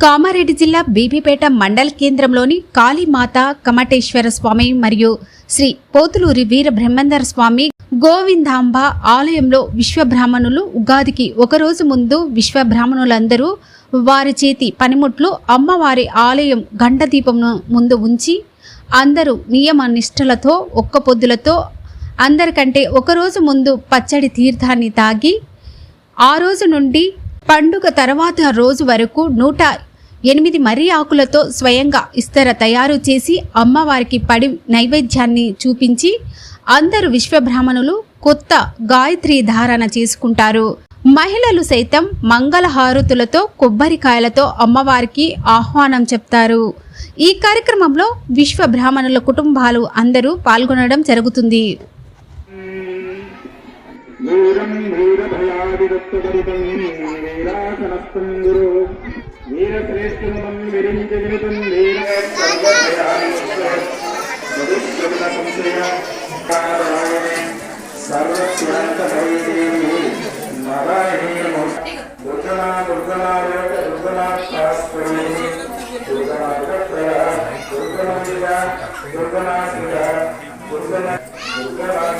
కామారెడ్డి జిల్లా బీబీపేట మండల కేంద్రంలోని కాళీమాత కమటేశ్వర స్వామి మరియు శ్రీ పోతులూరి వీర బ్రహ్మందర స్వామి గోవిందాంబ ఆలయంలో విశ్వబ్రాహ్మణులు ఉగాదికి ఒకరోజు ముందు విశ్వబ్రాహ్మణులందరూ వారి చేతి పనిముట్లు అమ్మవారి ఆలయం గంట ముందు ఉంచి అందరూ నియమ నిష్ఠలతో ఒక్క పొద్దులతో అందరికంటే ఒకరోజు ముందు పచ్చడి తీర్థాన్ని తాగి ఆ రోజు నుండి పండుగ తర్వాత రోజు వరకు నూట ఎనిమిది మర్రి ఆకులతో స్వయంగా ఇస్తర తయారు చేసి అమ్మవారికి పడి నైవేద్యాన్ని చూపించి అందరు విశ్వబ్రాహ్మణులు కొత్త గాయత్రి ధారణ చేసుకుంటారు. మహిళలు సైతం మంగళహారతులతో కొబ్బరికాయలతో అమ్మవారికి ఆహ్వానం చెప్తారు. ఈ కార్యక్రమంలో విశ్వ బ్రాహ్మణుల కుటుంబాలు అందరూ పాల్గొనడం జరుగుతుంది. వీరం వీరభయాదిదత్తగరితం వీరాసనస్థం గురు వీరశ్రేష్ఠముదం విరించగలితం వీర దుర్గనా దుర్గనా దుర్గనా శాస్త్రీ దుర్గనా విరక్తయ దుర్గనా దుర్గనా